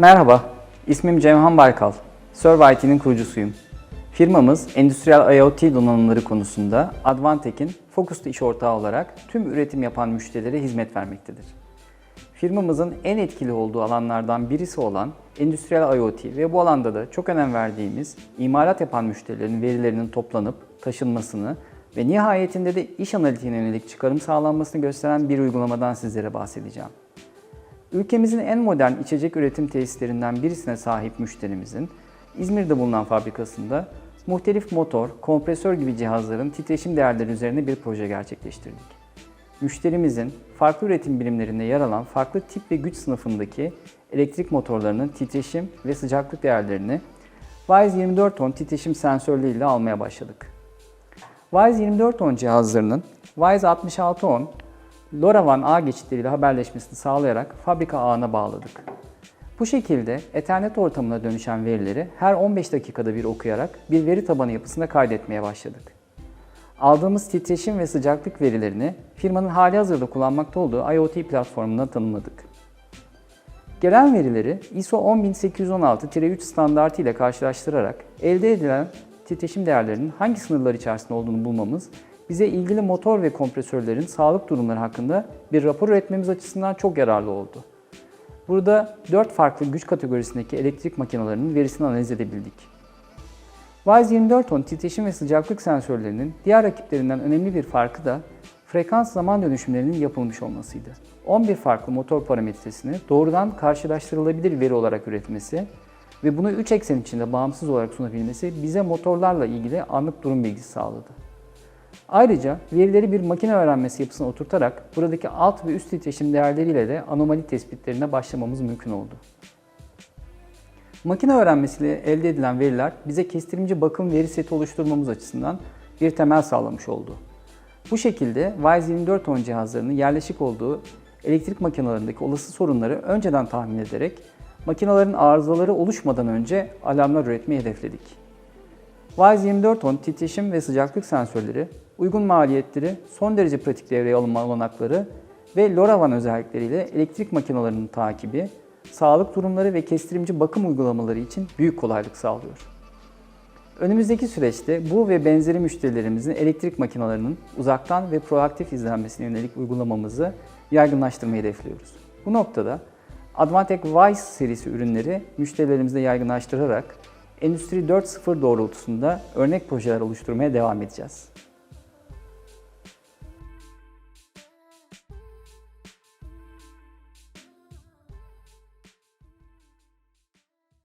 Merhaba, ismim Cemhan Baykal. Serve IT'nin kurucusuyum. Firmamız endüstriyel IoT donanımları konusunda Advantek'in fokuslu iş ortağı olarak tüm üretim yapan müşterilere hizmet vermektedir. Firmamızın en etkili olduğu alanlardan birisi olan endüstriyel IoT ve bu alanda da çok önem verdiğimiz imalat yapan müşterilerin verilerinin toplanıp taşınmasını ve nihayetinde de iş analitiğine yönelik çıkarım sağlanmasını gösteren bir uygulamadan sizlere bahsedeceğim. Ülkemizin en modern içecek üretim tesislerinden birisine sahip müşterimizin İzmir'de bulunan fabrikasında muhtelif motor, kompresör gibi cihazların titreşim değerleri üzerine bir proje gerçekleştirdik. Müşterimizin farklı üretim birimlerinde yer alan farklı tip ve güç sınıfındaki elektrik motorlarının titreşim ve sıcaklık değerlerini WISE 24 ton titreşim sensörleriyle almaya başladık. WISE 24 ton cihazlarının WISE 66 on LoRaWAN ağ geçitleriyle haberleşmesini sağlayarak fabrika ağına bağladık. Bu şekilde Ethernet ortamına dönüşen verileri her 15 dakikada bir okuyarak bir veri tabanı yapısında kaydetmeye başladık. Aldığımız titreşim ve sıcaklık verilerini firmanın hali hazırda kullanmakta olduğu IoT platformuna tanımladık. Gelen verileri ISO 10816-3 standartı ile karşılaştırarak elde edilen titreşim değerlerinin hangi sınırlar içerisinde olduğunu bulmamız bize ilgili motor ve kompresörlerin sağlık durumları hakkında bir rapor üretmemiz açısından çok yararlı oldu. Burada 4 farklı güç kategorisindeki elektrik makinelerinin verisini analiz edebildik. WISE 24 ton titreşim ve sıcaklık sensörlerinin diğer rakiplerinden önemli bir farkı da frekans zaman dönüşümlerinin yapılmış olmasıydı. 11 farklı motor parametresini doğrudan karşılaştırılabilir veri olarak üretmesi ve bunu 3 eksen içinde bağımsız olarak sunabilmesi bize motorlarla ilgili anlık durum bilgisi sağladı. Ayrıca verileri bir makine öğrenmesi yapısına oturtarak buradaki alt ve üst titreşim değerleriyle de anomali tespitlerine başlamamız mümkün oldu. Makine öğrenmesiyle elde edilen veriler bize kestirimci bakım veri seti oluşturmamız açısından bir temel sağlamış oldu. Bu şekilde WISE 24 ton cihazlarının yerleşik olduğu elektrik makinelerindeki olası sorunları önceden tahmin ederek makinelerin arızaları oluşmadan önce alarmlar üretmeyi hedefledik. WISE 24 ton titreşim ve sıcaklık sensörleri, uygun maliyetleri, son derece pratik devreye alınma olanakları ve LoRaWAN özellikleriyle elektrik makinelerinin takibi, sağlık durumları ve kestirimci bakım uygulamaları için büyük kolaylık sağlıyor. Önümüzdeki süreçte bu ve benzeri müşterilerimizin elektrik makinelerinin uzaktan ve proaktif izlenmesine yönelik uygulamamızı yaygınlaştırmayı hedefliyoruz. Bu noktada Advantech Wise serisi ürünleri müşterilerimize yaygınlaştırarak Endüstri 4.0 doğrultusunda örnek projeler oluşturmaya devam edeceğiz.